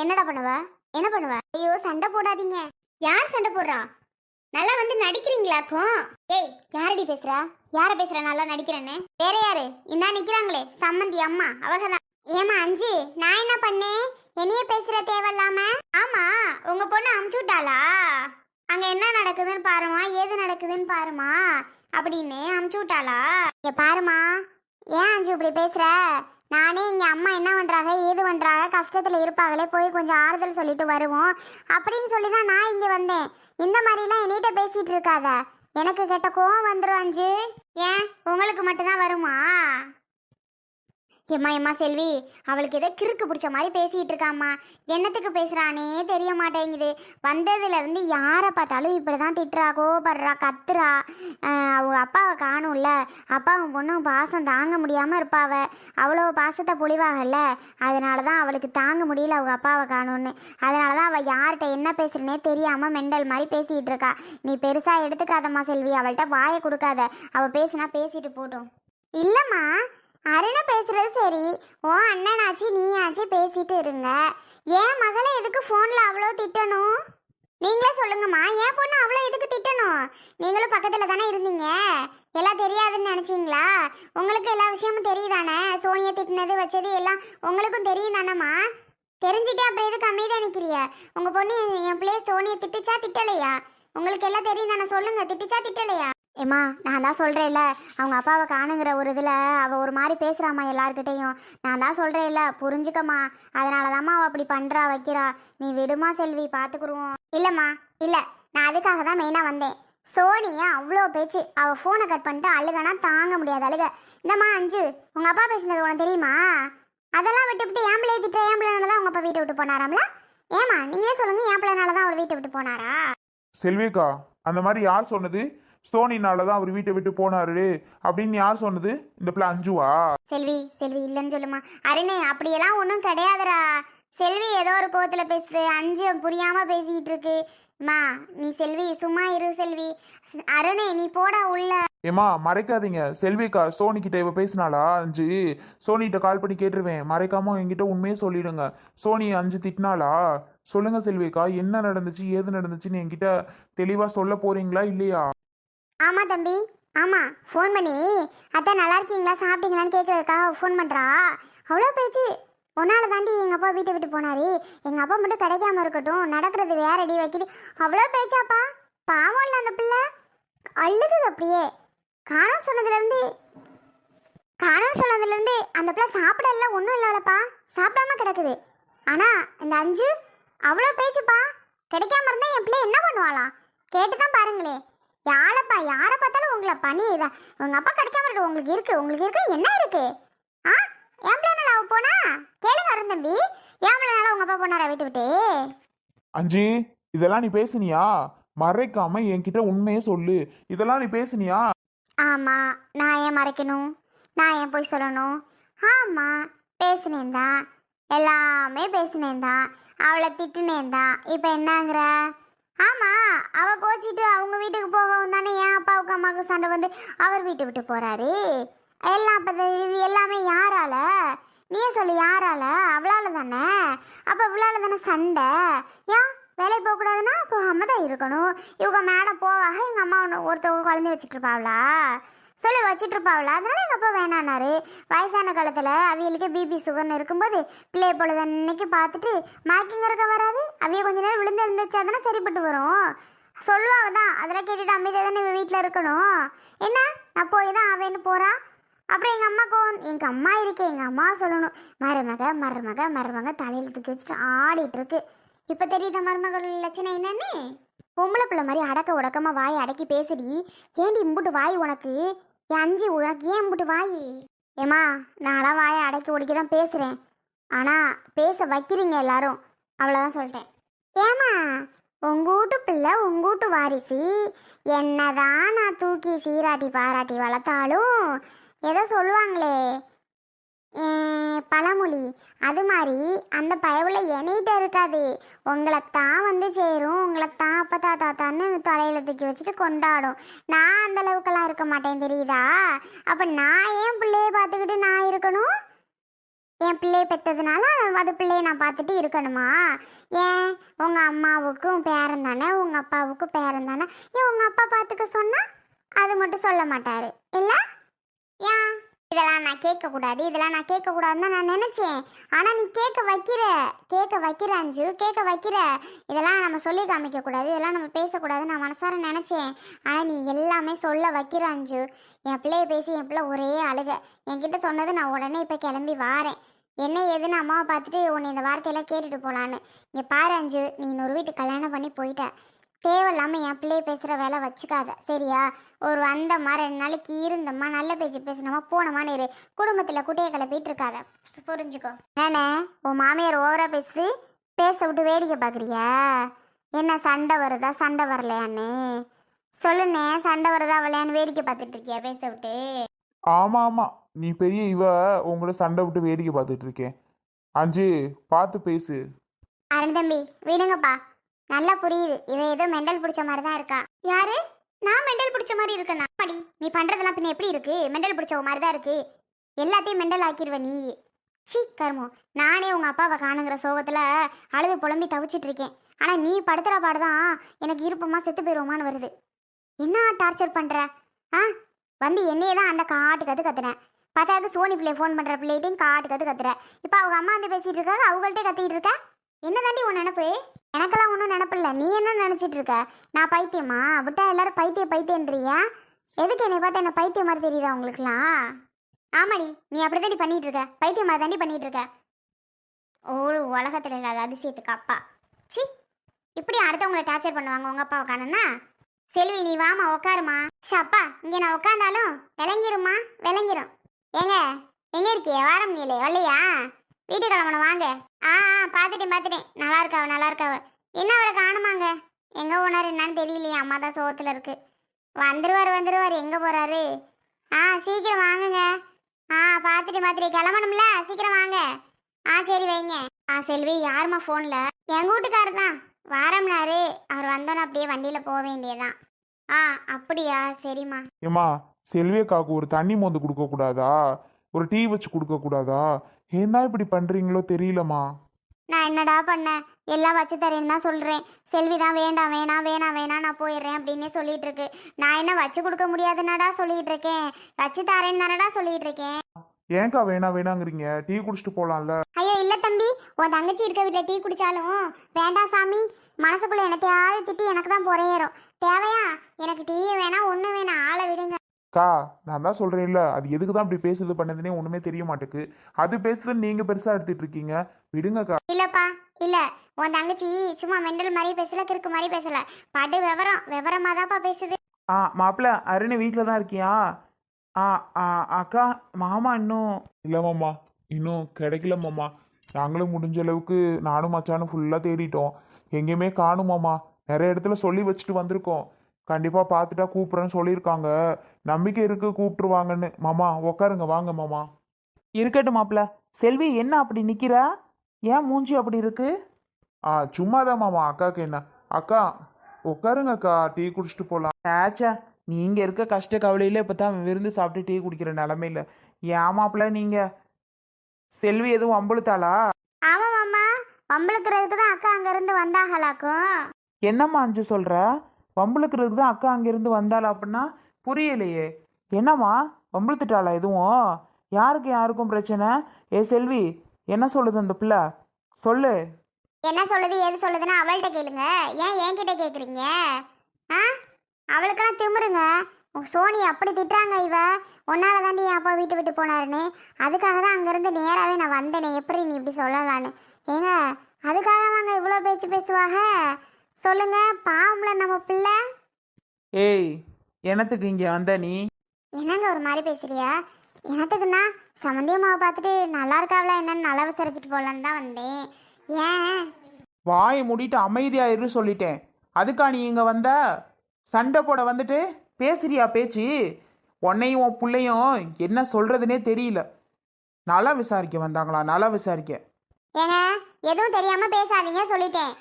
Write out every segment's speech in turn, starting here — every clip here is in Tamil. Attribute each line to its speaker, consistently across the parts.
Speaker 1: என்னடா பண்ணுவ? என்ன பண்ணுவ? ஐயோ சண்டை போடாதீங்க. யார் சண்டை போடுறா? நல்லா வந்து நடிக்கிறீங்களாக்கும் ஏய் யாரடி பேசுற? யார பேசுற? நல்லா நடிக்கிறேன்னு. வேற யாரு? என்ன நிக்கிறாங்களே. சம்மந்தி அம்மா அவகதான் ஏமா அஞ்சு நான் என்ன பண்ணேன் என்னைய பேசுற தேவையில்லாம? ஆமா உங்க பொண்ணு அமுச்சு விட்டாளா அங்க என்ன நடக்குதுன்னு பாருமா ஏது நடக்குதுன்னு பாருமா அப்படின்னு அமுச்சு விட்டாளா இங்க பாருமா ஏன் அஞ்சு இப்படி பேசுற? நானே இங்கே அம்மா என்ன பண்ணுறாங்க ஏது பண்ணுறாங்க கஷ்டத்தில் இருப்பாங்களே போய் கொஞ்சம் ஆறுதல் சொல்லிட்டு வருவோம். அப்படின்னு சொல்லி தான் நான் இங்கே வந்தேன். இந்த மாதிரிலாம் என்கிட்ட பேசிகிட்டு இருக்காத. எனக்கு கெட்ட கோவம் வந்துடும் அஞ்சு. ஏன்? உங்களுக்கு மட்டும்தான் வருமா? எம்மா எம்மா செல்வி அவளுக்கு ஏதோ கிறுக்கு பிடிச்ச மாதிரி பேசிகிட்டு இருக்காம்மா. என்னத்துக்கு பேசுகிறானே தெரிய மாட்டேங்குது. வந்ததுலேருந்து யாரை பார்த்தாலும் இப்படிதான் திட்டுறா கோபப்படுறா கத்துறா. அவங்க அப்பாவை காணும்ல. அப்பாவும் பொண்ணும் பாசம் தாங்க முடியாமல் இருப்பாவ. அவ்வளோ பாசத்தை பொழிவாகல்ல அதனால தான் அவளுக்கு தாங்க முடியல அவங்க அப்பாவை காணும்னு. அதனால தான் அவள் யார்கிட்ட என்ன பேசுகிறனே தெரியாமல் மெண்டல் மாதிரி பேசிகிட்டு இருக்கா. நீ பெருசாக எடுத்துக்காதம்மா செல்வி. அவள்கிட்ட வாயை கொடுக்காத. அவள் பேசினா பேசிட்டு போட்டோம் இல்லைம்மா அருணை பேசுறது சரி. ஓ அண்ணனாச்சு நீயாச்சு பேசிட்டு இருங்க. என் மகளை எதுக்கு ஃபோனில் அவ்வளோ திட்டணும்? நீங்களே சொல்லுங்கம்மா. என் பொண்ணு அவ்வளோ எதுக்கு திட்டணும்? நீங்களும் பக்கத்தில் தானே இருந்தீங்க? எல்லாம் தெரியாதுன்னு நினச்சிங்களா? உங்களுக்கு எல்லா விஷயமும் தெரியுதானே? சோனியை திட்டினது வச்சது எல்லாம் உங்களுக்கும் தெரியும் தானேம்மா தெரிஞ்சுட்டு அப்புறம் எதுக்கு அமைதியாக நிற்கிறிய உங்கள் பொண்ணு என் பிள்ளைய சோனியை திட்டுச்சா திட்டலையா? உங்களுக்கு எல்லாம் தெரியும் தானே சொல்லுங்கள் திட்டுச்சா திட்டலையா? ஏம்மா நான் தான் சொல்கிறேன்ல அவங்க அப்பாவை காணுங்கிற ஒரு இதில் அவள் ஒரு மாதிரி பேசுகிறாம்மா எல்லாருக்கிட்டேயும் நான் தான் சொல்கிறேன்ல புரிஞ்சுக்கம்மா. அதனால தாம்மா அவள் அப்படி பண்ணுறா வைக்கிறா. நீ விடுமா செல்வி பார்த்துக்குருவோம் இல்லைம்மா இல்லை. நான் அதுக்காக தான் மெயினாக வந்தேன். சோனியா அவ்வளோ பேச்சு அவள் ஃபோனை கட் பண்ணிட்டு அழுகனா தாங்க முடியாது அழுக. இந்தம்மா அஞ்சு உங்கள் அப்பா பேசுனது உனக்கு தெரியுமா? அதெல்லாம் விட்டுவிட்டு ஏன் பிள்ளைய திட்ட ஏன் பிள்ளைனால தான் உங்கள் அப்பா வீட்டை விட்டு போனாராம்ல? ஏமா நீங்களே சொல்லுங்கள் ஏன் பிள்ளைனால தான் அவர் வீட்டை விட்டு போனாரா?
Speaker 2: செல்விக்கா அந்த மாதிரி யார் சொன்னது? சோனினால தான் அவர் வீட்டை விட்டு போனாரு அப்படின்னு யார் சொன்னது? இந்த பிள்ளை அஞ்சுவா?
Speaker 1: செல்வி செல்வி இல்லைன்னு சொல்லுமா. அருணே அப்படியெல்லாம் ஒன்றும் கிடையாதுடா. செல்வி ஏதோ ஒரு கோவத்தில் பேசுது. அஞ்சு புரியாம பேசிக்கிட்டு இருக்கு. மா நீ செல்வி சும்மா இரு செல்வி. அருணே நீ போடா உள்ள.
Speaker 2: ஏமா மறைக்காதீங்க. செல்விக்கா சோனி கிட்ட இவ பேசினாளா? அஞ்சு. சோனிகிட்ட கால் பண்ணி கேட்டுருவேன். மறைக்காம என்கிட்ட உண்மையே சொல்லிடுங்க. சோனி அஞ்சு திட்டினாளா? சொல்லுங்க செல்விக்கா என்ன நடந்துச்சு ஏது நடந்துச்சுன்னு என்கிட்ட தெளிவா சொல்ல போறீங்களா இல்லையா?
Speaker 1: ஆமாம் தம்பி. ஆமாம் ஃபோன் பண்ணி. அத்தை நல்லா இருக்கீங்களா? சாப்பிட்டீங்களான்னு கேட்கறதுக்காக ஃபோன் பண்ணுறா அவ்வளோ பேச்சு. உன்னால தாண்டி எங்கள் அப்பா வீட்டை விட்டு போனார். எங்கள் அப்பா மட்டும் கிடைக்காம இருக்கட்டும் நடக்கிறது வேறடி வைக்கிது. அவ்வளோ பேச்சாப்பா. பாவம் இல்லை அந்த பிள்ளை. அழுகுது அப்படியே. காணாம சொன்னதுலேருந்து காணாம சொன்னதுலேருந்து அந்த பிள்ளை சாப்பிடல ஒன்றும் இல்லைலப்பா சாப்பிடாம கிடக்குது. ஆனால் இந்த அஞ்சு அவ்வளோ பேச்சுப்பா. கிடைக்காம இருந்தால் என் பிள்ளை என்ன பண்ணுவாளாம்? கேட்டு தான் பாருங்களேன் யாரப்பா யாரை பார்த்தாலும் உங்களை பணி இதா உங்க அப்பா கிடைக்காம இருக்கு உங்களுக்கு இருக்கு. உங்களுக்கு இருக்கு என்ன இருக்கு? ஆ? என் பிள்ளை அவ போனா? கேளுங்க அருண் தம்பி என் பிள்ளை உங்க அப்பா போனாரா? வீட்டு விட்டு.
Speaker 2: அஞ்சு இதெல்லாம் நீ பேசுனியா? மறைக்காம என்கிட்ட உண்மையே சொல்லு. இதெல்லாம் நீ பேசுனியா?
Speaker 1: ஆமா நான் ஏன் மறைக்கணும்? நான் ஏன் போய் சொல்லணும்? ஆமா பேசினேன் தான் எல்லாமே பேசினேன் தான் அவளை திட்டுனேன் தான் இப்போ என்னங்கிற? ஆமாம் அவள் கோச்சிட்டு அவங்க வீட்டுக்கு போகவும் தானே என் அப்பாவுக்கு அம்மாவுக்கு சண்டை வந்து அவர் வீட்டை விட்டு போகிறாரு எல்லாம் அப்போ இது எல்லாமே யாரால? நீயே சொல்லு யாரால? அவளால் தானே? அப்போ இவளால தானே சண்டை? ஏன்? வேலைக்கு போகக்கூடாதுன்னா போகாம தான் இருக்கணும். இவங்க மேடம் போவாக எங்கள் அம்மா ஒன்று ஒருத்தவங்க குழந்தைய வச்சுட்டு சொல்லி வச்சுட்டு இருப்பாங்களா அதனால எங்கள் அப்பா வேணான்னாரு. வயசான காலத்தில் அவியலுக்கு பிபி சுகர்னு இருக்கும்போது பிள்ளைய பொழுது அன்னைக்கு பார்த்துட்டு மேக்கிங் இருக்க வராது. அவிய கொஞ்ச நேரம் விழுந்து இருந்துச்சா தானே சரிப்பட்டு வரும்? சொல்லுவாங்க தான் அதெல்லாம் கேட்டுட்டு அமைதியாக தானே வீட்டில் இருக்கணும். என்ன? நான் போய் தான் அவன்னு போகிறான் அப்புறம் எங்கள் அம்மா கோவம்? எங்கள் அம்மா இருக்கே எங்கள் அம்மா சொல்லணும். மருமக மருமக மருமக தலையில் தூக்கி வச்சுட்டு ஆடிட்டு இருக்கு. இப்போ தெரியுதா மருமகள் லட்சணம் என்னன்னு? பொம்பளை பிள்ளை மாதிரி அடக்க உடக்கமாக வாய் அடக்கி பேசுடி. ஏண்டி இம்புட்டு வாய் உனக்கு? என் அஞ்சு உனக்கு ஏன் இம்புட்டு வாய்? ஏமா நான்லாம் வாயை அடக்கி ஒடுக்கி தான் பேசுகிறேன் ஆனால் பேச வைக்கிறீங்க எல்லாரும். அவ்வளோதான் சொல்லிட்டேன். ஏமா உங்கூட்டு பிள்ளை உங்கூட்டு வாரிசு என்னதான் நான் தூக்கி சீராட்டி பாராட்டி வளர்த்தாலும் ஏதோ சொல்லுவாங்களே பழமொழி அது மாதிரி அந்த பயவில் எனிட்ட இருக்காது. உங்களைத்தான் வந்து சேரும் உங்களைத்தான் தாத்தா தான்னு தலையில் தூக்கி வச்சுட்டு கொண்டாடும். நான் அந்த அளவுக்கெல்லாம் இருக்க மாட்டேன் தெரியுதா? அப்போ நான் ஏன் பிள்ளைய பார்த்துக்கிட்டு நான் இருக்கணும்? என் பிள்ளை பெற்றதுனால அது பிள்ளையை நான் பார்த்துட்டு இருக்கணுமா? ஏன்? உங்கள் அம்மாவுக்கும் பேரன் தானே உங்கள் அப்பாவுக்கும் பேரன் தானே. ஏன் உங்கள் அப்பா பார்த்துக்க சொன்னால் அது மட்டும் சொல்ல மாட்டார். இல்லை? ஏன்? இதெல்லாம் நான் கேட்கக்கூடாது இதெல்லாம் நான் கேட்கக்கூடாதுன்னு தான் நான் நினச்சேன். ஆனால் நீ கேட்க வைக்கிற கேட்க வைக்கிற அஞ்சு கேட்க வைக்கிற. இதெல்லாம் நம்ம சொல்லி காமிக்கக்கூடாது இதெல்லாம் நம்ம பேசக்கூடாதுன்னு நான் மனசார நினச்சேன். ஆனால் நீ எல்லாமே சொல்ல வைக்கிற அஞ்சு. என் பிள்ளைய பேசி என் பிள்ளை ஒரே அழுக. என்கிட்ட சொன்னது நான் உடனே இப்போ கிளம்பி வாரேன். என்ன ஏதுன்னு அம்மாவை பார்த்துட்டு உன்னை இந்த வார்த்தையெல்லாம் கேட்டுட்டு போகலான்னு இங்கே பாரு அஞ்சு நீ இன்னொரு வீட்டுக்கு கல்யாணம் பண்ணி போயிட்ட. தேவையில்லாமல் என் பிள்ளைய பேசுகிற வேலை வச்சுக்காத. சரியா? ஒரு வந்தம்மா ரெண்டு நாளைக்கு இருந்தம்மா நல்ல பேச்சு பேசினோமா போனோமான்னு இரு குடும்பத்தில் குட்டையை கிளப்பிட்டு இருக்காத புரிஞ்சுக்கோ. நானே உன் மாமியார் ஓவரா பேசி பேச விட்டு வேடிக்கை பார்க்குறியா என்ன சண்டை வருதா? சண்டை வரலையான்னு சொல்லுண்ணே சண்டை வருதா வரலையான்னு வேடிக்கை பார்த்துட்டு இருக்கியா பேச விட்டு?
Speaker 2: ஆமாம் ஆமாம் நீ பெரிய இவ உங்களோட சண்டை விட்டு வேடிக்கை பார்த்துட்டு இருக்கேன். அஞ்சு பார்த்து பேசு.
Speaker 1: அருண் தம்பி விடுங்கப்பா. நல்லா புரியுது. இவ ஏதோ மெண்டல் பிடிச்ச மாதிரி தான் இருக்கா. யாரு? நான் மெண்டல் பிடிச்ச மாதிரி இருக்கேனா? படி நீ பண்றதெல்லாம் பின்ன எப்படி இருக்கு? மெண்டல் பிடிச்ச மாதிரி தான் இருக்கு. எல்லாத்தையும் மெண்டல் ஆக்கிடுவ நீ. சீ கருமோ. நானே உங்க அப்பாவை காணுங்கிற சோகத்துல அழுது புலம்பி தவிச்சிட்டு இருக்கேன். ஆனா நீ படுத்துற பாடுதான் எனக்கு இருப்பமா செத்து போயிடுவோமான்னு வருது. என்ன டார்ச்சர் பண்ற? ஆ? வந்து என்னையே தான் அந்த காட்டு கத்து கத்துனேன் பத்தாவது சோனி பிள்ளை ஃபோன் பண்ணுற பிள்ளைகிட்டையும் காட்டு கற்று கத்துற. இப்போ அவங்க அம்மா வந்து பேசிகிட்டு இருக்காங்க அவங்கள்ட்ட கத்திக்கிட்டு இருக்க? என்ன தாண்டி உன் நினப்பு? எனக்கெல்லாம் ஒன்றும் நினப்பில்ல. நீ என்ன நினச்சிட்டு இருக்க? நான் பைத்தியமா? விட்டா எல்லாரும் பைத்திய பைத்தியன்றியா எதுக்கு என்னை பார்த்தா என்ன பைத்தியம் மாதிரி தெரியுதா உங்களுக்குலாம் ஆமாடி நீ அப்படி தாண்டி பண்ணிகிட்டு இருக்க? பைத்தியம் மாதிரி தாண்டி பண்ணிகிட்டு இருக்க? ஒரு உலகத்தில் இல்லாத அதிசயத்துக்கு அப்பா. சி இப்படி அடுத்தவங்களை டார்ச்சர் பண்ணுவாங்க உங்கள் அப்பாவை காணனா செல்வி நீ வாமா உக்காருமா ச்சே, அப்பா இங்கே நான் உட்காந்தாலும் விளங்கிருமா விளங்கிரும். ஏங்க எங்க இருக்கிய? வாரம் நீலே வரலையா? வீட்டுக்கு கிளம்பணும் வாங்க. ஆ ஆ பார்த்துட்டேன் பார்த்துட்டேன் நல்லா இருக்காவ நல்லா இருக்காவ. என்ன அவரை காணுமாங்க? எங்கே போனார் என்னன்னு தெரியலையே அம்மா தான் சோகத்தில் இருக்கு. வந்துருவார் வந்துருவார். எங்கே போகிறாரு ஆ சீக்கிரம் வாங்குங்க. ஆ பார்த்துட்டு பார்த்துட்டு கிளம்பணும்ல? சீக்கிரம் வாங்க. ஆ சரி வைங்க. ஆ செல்வி யாருமா ஃபோனில் எங்கள் வீட்டுக்காரர் தான். வாரம்னாரு. அவர் வந்தோன்னே அப்படியே வண்டியில் போக வேண்டியதான் ஆ அப்படியா? சரிம்மா.
Speaker 2: ஏம்மா செல்வியக்காவுக்கு ஒரு தண்ணி மோந்து கொடுக்க கூடாதா? ஒரு டீ வச்சு கொடுக்க கூடாதா? ஏன் தான் இப்படி பண்றீங்களோ தெரியலம்மா.
Speaker 1: நான் என்னடா பண்ணேன் எல்லாம் வச்சு தரேன்னு தான் சொல்கிறேன் செல்வி தான் வேண்டாம் வேணாம் வேணாம் வேணாம் நான் போயிடுறேன் அப்படின்னே சொல்லிட்டு இருக்கு நான் என்ன வச்சு கொடுக்க முடியாதுன்னடா சொல்லிட்டு இருக்கேன் வச்சு தரேன்னு தானடா சொல்லிட்டு இருக்கேன்
Speaker 2: ஏன்க்கா வேணா வேணாங்கிறீங்க? டீ குடிச்சிட்டு போலாம்ல.
Speaker 1: தம்பி உன் தங்கச்சி இருக்க வீட்டில் டீ குடிச்சாலும் வேண்டாம் சாமி. மனசுக்குள்ள என்னத்தையாவது திட்டி எனக்கு தான் பொறையேறும். தேவையா? எனக்கு டீ வேணாம் ஒன்று வேணாம் ஆளை விடுங்க.
Speaker 2: அக்கா நான் தான் சொல்றேன்ல அது எதுக்கு தான் இப்படி பேசுது பண்ணதுன்னே ஒண்ணுமே தெரிய மாட்டேக்கு. அது பேசுதுன்னு நீங்க பெருசா எடுத்துட்டு இருக்கீங்க. விடுங்கக்கா.
Speaker 1: இல்லைப்பா இல்லை. உன் தங்கச்சி சும்மா மெண்டல் மாதிரி பேசல கிறுக்கு மாதிரி பேசல. படு விவரம் விவரமாக தான்ப்பா பேசுது.
Speaker 3: ஆ மாப்பிள்ள அருண் வீட்டில் தான் இருக்கியா? ஆ ஆ அக்கா மாமா இன்னும்.
Speaker 2: இல்ல மாமா இன்னும் கிடைக்கல மாமா. நாங்களும் முடிஞ்ச அளவுக்கு நானும் மச்சானும் ஃபுல்லாக தேடிட்டோம். எங்கேயுமே காணுமாமா நிறைய இடத்துல சொல்லி வச்சுட்டு வந்திருக்கோம். கண்டிப்பாக பார்த்துட்டா கூப்பிட்றேன்னு சொல்லியிருக்காங்க. நம்பிக்கை இருக்கு கூப்பிட்டுருவாங்கன்னு. மாமா உக்காருங்க. வாங்க மாமா.
Speaker 3: இருக்கட்டும் மாப்பிள்ள. செல்வி என்ன அப்படி நிற்கிறா ஏன் மூஞ்சி அப்படி இருக்கு?
Speaker 2: ஆ சும்மாதான் மாமா. அக்காக்கு என்ன? அக்கா உட்காருங்க அக்கா. டீ குடிச்சிட்டு போகலாம்
Speaker 3: ஆச்சா நீங்கள் இருக்க கஷ்ட கவலையில் இப்போ தான் விருந்து சாப்பிட்டு டீ குடிக்கிற நிலமையில. ஏன் மாப்பிள்ள நீங்கள் செல்வி எதுவும் அம்புழுத்தாளா?
Speaker 1: ஆமாம் மாமா வம்பளுக்கிறதுக்கு தான் அக்கா அங்கேருந்து வந்தாகலாக்கும்.
Speaker 3: என்னம்மா அஞ்சு சொல்கிற வம்புழுக்கிறதுக்கு தான் அக்கா அங்கேருந்து வந்தாளா அப்படின்னா புரியலையே. என்னம்மா வம்புழுத்துட்டாளா எதுவும்? யாருக்கு யாருக்கும் பிரச்சனை? ஏ செல்வி என்ன சொல்லுது அந்த பிள்ளை? சொல்லு.
Speaker 1: என்ன சொல்லுது ஏது சொல்லுதுன்னு அவள்கிட்ட கேளுங்க. ஏன் என்கிட்ட கேட்குறீங்க ஆ? அவளுக்கெல்லாம் திமிருங்க. சோனி அப்படி திட்டுறாங்க இவ. உன்னால தாண்டி என் அப்பா வீட்டு விட்டு போனாருன்னு. அதுக்காக தான் அங்கேருந்து நேராகவே நான் வந்தேனே. எப்படி நீ இப்படி சொல்லலான்னு. ஏங்க அதுக்காக வாங்க இவ்வளோ பேச்சு பேசுவாங்க சொல்லுங்க பாவம்ல நம்ம பிள்ளை.
Speaker 3: ஏய் என்னத்துக்கு இங்கே வந்த நீ?
Speaker 1: என்னங்க ஒரு மாதிரி பேசுறியா? எனத்துக்குன்னா சம்மந்தியம்மாவை பார்த்துட்டு நல்லா இருக்காவளா என்னன்னு நல்லா விசாரிச்சுட்டு போகலான்னு தான் வந்தேன். ஏன்?
Speaker 3: வாயை மூடிட்டு அமைதியாயிரு சொல்லிட்டேன். அதுக்கா நீ இங்கே வந்த? சண்டை போட வந்துட்டு? பேசுறியா பேச்சு? உன்னையும் உன் பிள்ளையும் என்ன சொல்கிறதுனே தெரியல. நல்லா விசாரிக்க வந்தாங்களா? நல்லா விசாரிக்க.
Speaker 1: ஏங்க எதுவும் தெரியாம பேசாதீங்க சொல்லிட்டேன்.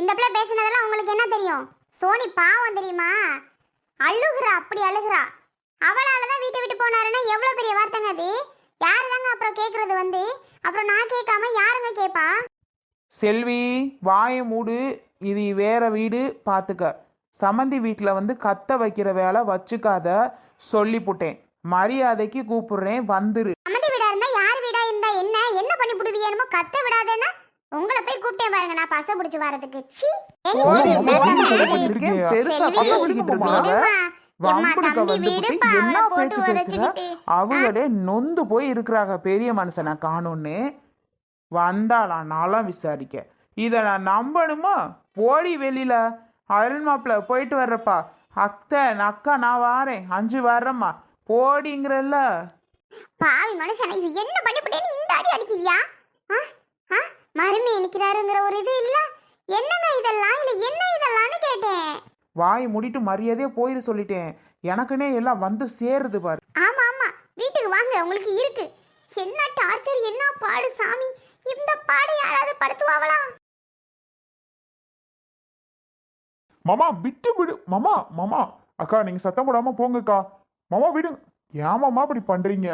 Speaker 1: இந்த பிள்ளை பேசுனதெல்லாம் உங்களுக்கு என்ன தெரியும்? சோனி பாவம் தெரியுமா? அழுகுறா அப்படி அழுகுறா. அவளால தான் வீட்டை விட்டு போனாருன்னா எவ்வளோ பெரிய வார்த்தைங்க அது? யார் தாங்க அப்புறம் கேட்கறது வந்து? அப்புறம் நான் கேட்காம யாருங்க கேட்பா
Speaker 3: செல்வி வாயை மூடு. இது வேற வீடு பார்த்துக்க சம்மந்தி வீட்டில் வந்து கத்த வைக்கிற வேலை வச்சுக்காத சொல்லிப்புட்டேன். மரியாதைக்கு கூப்பிடுறேன் வந்துரு.
Speaker 1: அம்மதி வீடா இருந்தா யார் வீடா இருந்தா என்ன? என்ன பண்ணி புடுவியனுமோ கத்த விடாதேன்னா உங்களை போய் கூப்பிட்டே பாருங்க நான் பச பிடிச்சு வரதுக்கு சி
Speaker 3: பெருசா என்ன பேச்சு பேசுற. அவங்களே நொந்து போய் இருக்கிறாங்க பெரிய மனுஷனை காணும்னு வந்தாளாம் நாளாம் விசாரிக்க. இதை நான் நம்பணுமா? போடி வெளியில. அருண் மாப்பிள்ள போயிட்டு வர்றப்பா. அத்தை அக்கா நான் வாரேன். அஞ்சு வர்றேம்மா. போடிங்கிறல்ல.
Speaker 1: பாவி மனுஷனை இது என்ன பண்ணிவிட்டேன்னு இந்த அடி ஆ மருமை நிற்கிறாருங்கிற ஒரு இது இல்ல. என்னங்க இதெல்லாம்? இல்ல என்ன இதெல்லாம்னு கேட்டேன்.
Speaker 3: வாய் மூடிட்டு மரியாதையே போயிரு சொல்லிட்டேன். எனக்குனே எல்லாம் வந்து சேருது பாரு.
Speaker 1: ஆமா ஆமா. வீட்டுக்கு வாங்க உங்களுக்கு இருக்கு. என்ன டார்ச்சர் என்ன பாடு சாமி? இந்த பாடு யாராவது படுத்துவாங்களா?
Speaker 2: மாமா விட்டு விடு. மாமா மாமா. அக்கா நீங்க சத்தம் போடாம போங்கக்கா. மாமா விடுங்க. ஏன் மாமா இப்படி பண்றீங்க?